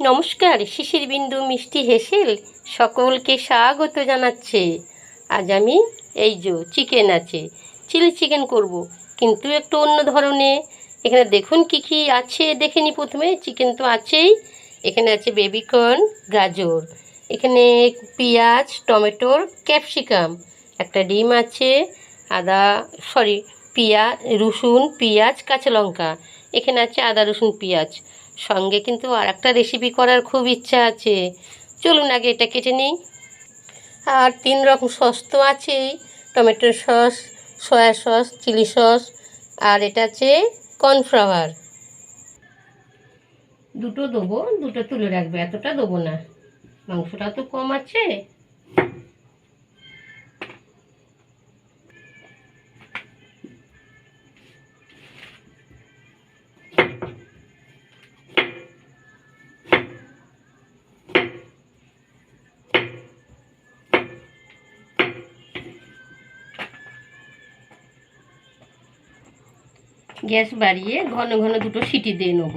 নমস্কার, শিশির বিন্দু মিষ্টি হেসেল সকলকে স্বাগত জানাচ্ছে। আজ আমি এই যে চিকেন আছে চিলি চিকেন করব, কিন্তু একটু অন্য ধরনের এখানে দেখুন কি কি আছে, দেখে নি প্রথমে। চিকেন তো আছেই। এখানে আছে বেবিকর্ন গাজর। এখানে পেঁয়াজ টমেটোর ক্যাপসিকাম একটা ডিম আছে, আদা সরি পেঁয়াজ রসুন, পেঁয়াজ, কাঁচা লঙ্কা। এখানে আছে আদা, রসুন, পেঁয়াজ। সঙ্গে কিন্তু আর একটা রেসিপি করার খুব ইচ্ছা আছে। চলুন আগে এটা কেটে নিই। আর তিন রকম সস তো আছেই। Tomato sauce soya sauce chilli sauce আর এটা আছে কর্নফ্লাওয়ার দুটো দেবো, দুটো তুলে রাখবে, এতটা দেবো না। মাংসটা তো কম আছে। গ্যাস বাড়িয়ে ঘন ঘন দুটো সিটি দিয়ে নেব।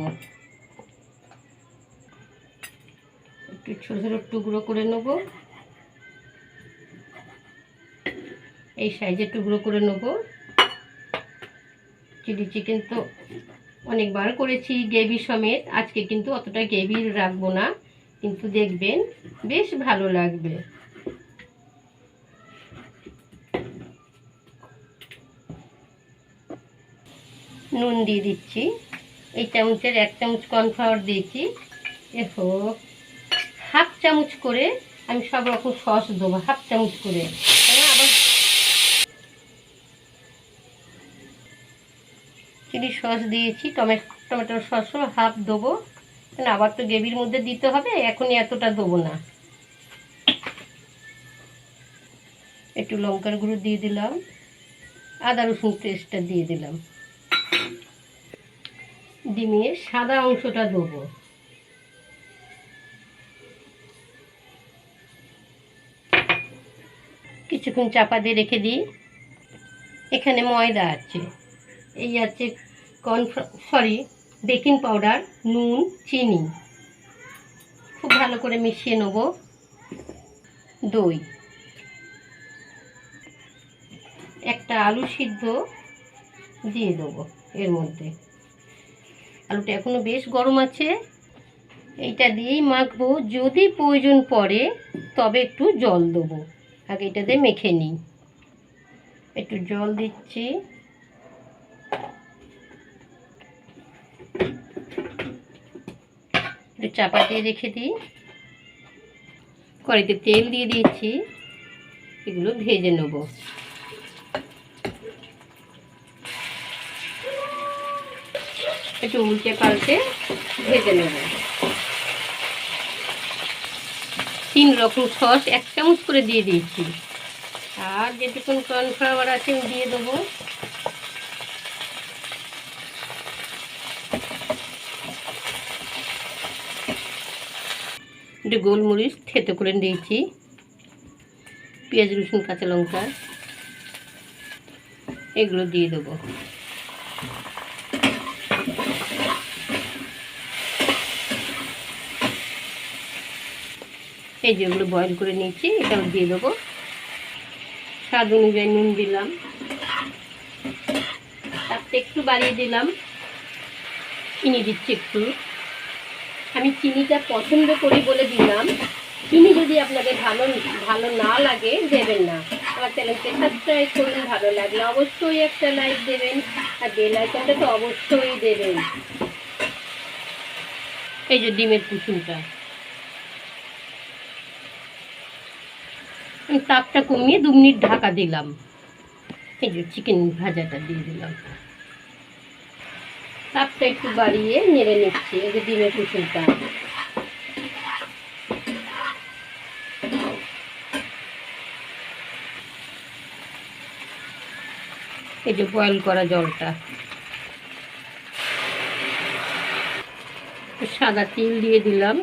একটু ছোটো ছোটো টুকরো করে নেব। এই সাইজের টুকরো করে নেব। চিলি চিকেন তো অনেকবার করেছি গ্রেভি সমেত, আজকে কিন্তু অতটা গ্রেভি রাখব না, কিন্তু দেখবেন বেশ ভালো লাগবে। নুন দিয়ে দিচ্ছি। এই চামচের এক চামচ কর্নফ্লাওয়ার দিয়েছি। এহো হাফ চামচ করে আমি সব রকম সস দেবো, হাফ চামচ করে। আবার চিলি সস দিয়েছি, টমেটো টমেটোর সসও হাফ দেবো। কেন আবার তো গ্রেভির মধ্যে দিতে হবে, এখনই এতটা দেবো না। একটু লঙ্কার গুঁড়ো দিয়ে দিলাম, আদা রসুন পেস্টটা দিয়ে দিলাম। ডিমের সাদা অংশটা দেবো। কিছুক্ষণ চাপা দিয়ে রেখে দিই। এখানে ময়দা আছে। এই আছে কর্নফ্লা সরি, বেকিং পাউডার, নুন, চিনি। খুব ভালো করে মিশিয়ে নেব। দই। একটা আলু সিদ্ধ দিয়ে দেবো এর মধ্যে। আলুটা এখনও বেশ গরম আছে। এইটা দিয়েই মাখবো। যদি প্রয়োজন পড়ে, তবে একটু জল দেবো। আগে এটা দিয়ে মেখে নিই। একটু জল দিচ্ছি। একটু চাপা দিয়ে রেখে দিই। কড়াইতে তেল দিয়ে দিয়েছি। এগুলো ভেজে নেব। একটু উল্টে পাল্টে ভেজে নেব। তিন রকম সস, এক চামচ করে দিয়ে দিয়েছি। আর যেটুকুন কর্নফ্লাওয়ার আছে দিয়ে দেবো। একটু গোলমরিচ থেতো করে দিয়েছি। পেঁয়াজ, রসুন, কাঁচা লঙ্কা, এগুলো দিয়ে দেবো। এই যেগুলো বয়েল করে নিয়েছি, এটাও দিয়ে দেবো। স্বাদ অনুযায়ী নুন দিলাম। তারপরে একটু বাড়িয়ে দিলাম। চিনি দিচ্ছি একটু। আমি চিনিটা পছন্দ করি বলে দিলাম। চিনি যদি আপনাদের ভালো ভালো না লাগে, দেবেন না। আমার চ্যানেলকে সাবস্ক্রাইব করুন ভালো লাগলে অবশ্যই একটা লাইক দেবেন। আর বেল আইকনটা তো অবশ্যই দেবেন। এই যে ডিমের কুসুমটা। তাপটা কমিয়ে দু মিনিট ঢাকা দিলাম। এই যে চিকেন ভাজাটা দিয়ে দিলাম। তাপটা একটু বাড়িয়ে নেড়ে নিচ্ছি, এই যে ডিমের কুসুমটা। এই যে বয়েল করা জলটা। সাদা তিল দিয়ে দিলাম।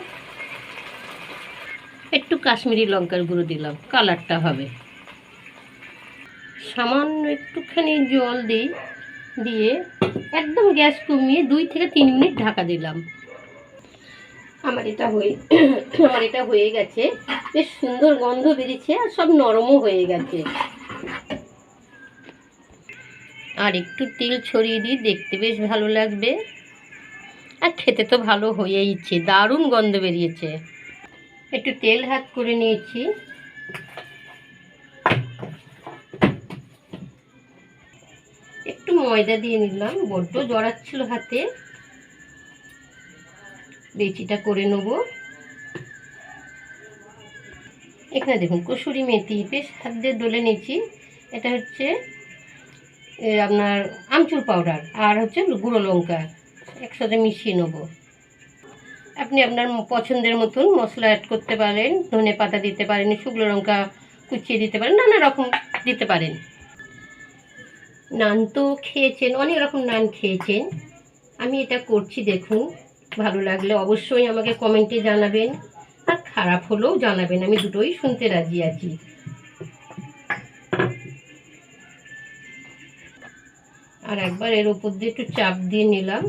কাশ্মীরি লঙ্কার গুঁড়ো দিলাম, কালারটা হবে। সামান্য একটুখানি জল দিই, দিয়ে একদম গ্যাস কমিয়ে দুই থেকে তিন মিনিট ঢাকা দিলাম। আমার এটা হয়ে, আমার এটা হয়ে গেছে। বেশ সুন্দর গন্ধ বেরিয়েছে আর সব নরমও হয়ে গেছে। আর একটু তেল ছড়িয়ে দিই, দেখতে বেশ ভালো লাগবে। আর খেতে তো ভালো হয়েইছে দারুণ গন্ধ বেরিয়েছে। একটু তেল হাত করে নিয়েছি। একটু ময়দা দিয়ে নিলাম, বড্ড জড়াচ্ছিল হাতে। বেচিটা করে নেব। এখানে দেখুন, কসুরি মেথি, বেশ হাত দিয়ে ডলে নিয়েছি। এটা হচ্ছে আপনার আমচুর পাউডার, আর হচ্ছে গুঁড়ো লঙ্কা, একসাথে মিশিয়ে নেব। আপনি আপনার পছন্দের মতন মশলা অ্যাড করতে পারেন, ধনে পাতা দিতে পারেন, শুকনো লঙ্কা কুচিয়ে দিতে পারেন, নানা রকম দিতে পারেন। নান তো খেয়েছেন, অনেক রকম নান খেয়েছেন। আমি এটা করছি দেখুন, ভালো লাগলে অবশ্যই আমাকে কমেন্টে জানাবেন, আর খারাপ হলেও জানাবেন, আমি দুটোই শুনতে রাজি আছি। আর একবার এর উপর দিয়ে একটু চাপ দিয়ে নিলাম।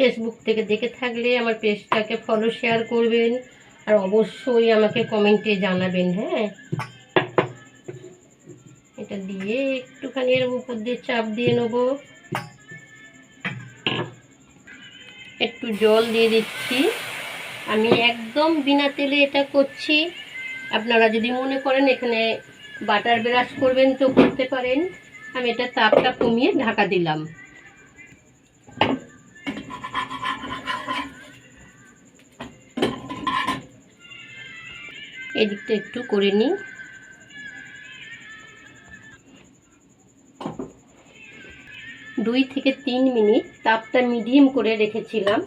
ফেসবুক থেকে দেখে থাকলে আমার পেজটাকে ফলো শেয়ার করবেন আর অবশ্যই আমাকে কমেন্টে জানাবেন হ্যাঁ? এটা দিয়ে একটুখানি এর উপর দিয়ে চাপ দিয়ে নেব। একটু জল দিয়ে দিচ্ছি। আমি একদম বিনা তেলে এটা করছি। আপনারা যদি মনে করেন এখানে বাটার ব্রাশ করবেন তো করতে পারেন। আমি এটা তাপটা কমিয়ে ঢাকা দিলাম। এদিকটা একটু করে নিই। দুই থেকে তিন মিনিট তাপটা মিডিয়াম করে রেখেছিলাম।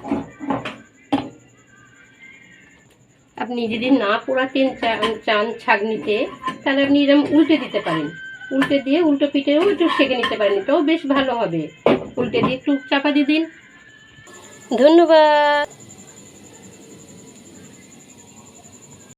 আপনি যদি না পোড়াতেন চান ছাগনিতে তাহলে আপনি এরকম উল্টে দিতে পারেন। উল্টে দিয়ে উল্টো পিঠেও একটু সেঁকে নিতে পারেন, এটাও বেশ ভালো হবে। উল্টে দিয়ে একটু চাপা দিয়ে দিন। ধন্যবাদ।